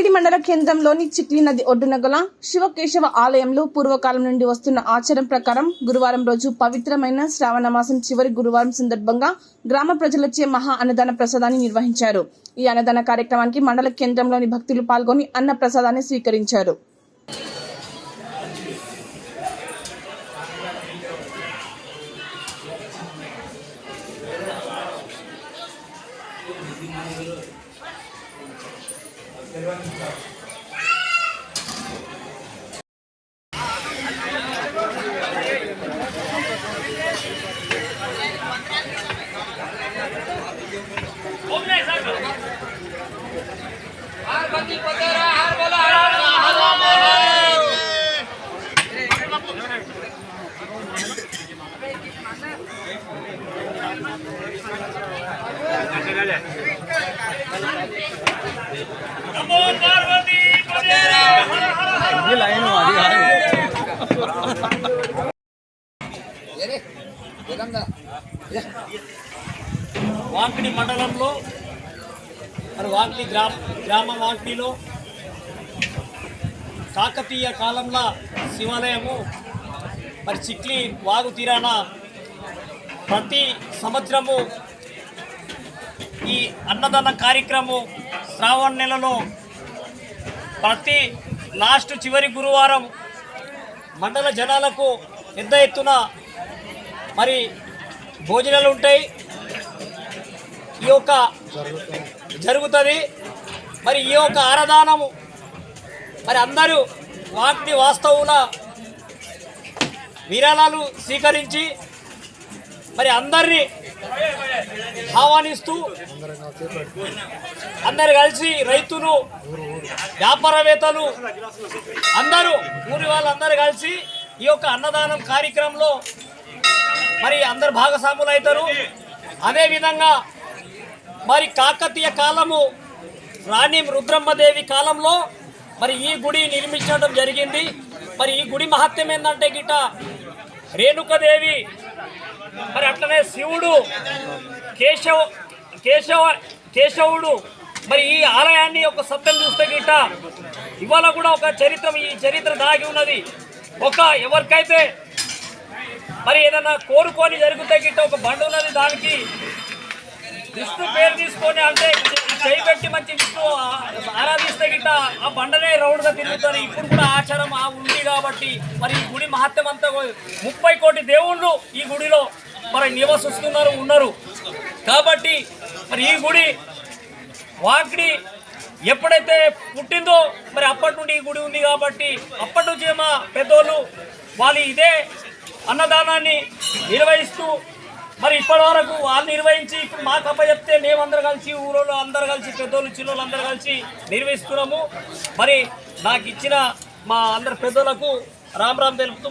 వాకిడి మండల కేంద్రంలోని చిక్లి నది ఒడ్డున గల శివకేశవ ఆలయంలో పూర్వకాలం నుండి వస్తున్న ఆచారం ప్రకారం గురువారం రోజు పవిత్రమైన శ్రావణ మాసం చివరి గురువారం సందర్భంగా గ్రామ ప్రజలచే మహా అన్నదాన ప్రసాదాన్ని నిర్వహించారు. ఈ అన్నదాన కార్యక్రమానికి మండల కేంద్రంలోని భక్తులు పాల్గొని అన్న ప్రసాదాన్ని స్వీకరించారు. Gracias. వాంకిడి మండలంలో మరి వాంకిడి గ్రామ గ్రామ వాంకిడిలో కాకతీయ కాలంలో శివాలయము మరి చిక్లి వాగు తీరాన ప్రతి సంవత్సరము ఈ అన్నదాన కార్యక్రమం శ్రావణ నెలలో ప్రతి లాస్ట్ చివరి గురువారం మండల జనాలకు పెద్ద ఎత్తున మరి భోజనాలు ఉంటాయి. ఈ యొక్క జరుగుతుంది. మరి ఈ యొక్క ఆరాధనము మరి అందరూ వాటిని వాస్తవుల విరాళాలు స్వీకరించి మరి అందరినీ ఆహ్వానిస్తూ అందరు కలిసి రైతులు వ్యాపారవేత్తలు అందరూ ఊరి వాళ్ళందరూ కలిసి ఈ యొక్క అన్నదానం కార్యక్రమంలో మరి అందరు భాగస్వాములు అవుతారు అదేవిధంగా మరి కాకతీయ కాలము రాణి రుద్రమ్మదేవి కాలంలో మరి ఈ గుడి నిర్మించడం జరిగింది. మరి ఈ గుడి మహత్యం ఏంటంటే గిట రేణుకదేవి మరి అట్లనే శివుడు కేశవ కేశవ కేశవుడు మరి ఈ ఆలయాన్ని ఒక సత్యం చూస్తే గిట్ట ఇవాళ కూడా ఒక చరిత్ర ఈ చరిత్ర దాగి ఉన్నది. ఒక ఎవరికైతే మరి ఏదైనా కోరుకొని జరిగితే గిట్ట ఒక బండి ఉన్నది దానికి. విష్ణు పేరు తీసుకొని అంటే చేయి పెట్టి మంచి విష్ణు ఆరాధిస్తే గిట్ట ఆ బండనే రౌండ్గా తిరుగుతారు. ఇప్పుడు కూడా ఆచారం ఆ ఉంది కాబట్టి మరి ఈ గుడి మహత్యం అంతా ముప్పై కోటి దేవుళ్ళు ఈ గుడిలో మరి నివసిస్తున్నారు ఉన్నారు. కాబట్టి మరి ఈ గుడి వాకిడి ఎప్పుడైతే పుట్టిందో మరి అప్పటి నుండి ఈ గుడి ఉంది కాబట్టి అప్పటి నుంచి మా పెద్దోళ్ళు వాళ్ళు ఇదే అన్నదానాన్ని నిర్వహిస్తూ మరి ఇప్పటి వరకు వాళ్ళు నిర్వహించి ఇప్పుడు మాకు అప్ప చెప్తే మేమందరూ కలిసి ఊరోళ్ళు అందరు కలిసి పెద్దోళ్ళు చిన్నోళ్ళు అందరు కలిసి నిర్వహిస్తున్నాము. మరి నాకు ఇచ్చిన మా అందరి పెద్దోళ్ళకు రామ్ రామ్ తెలుపుతూ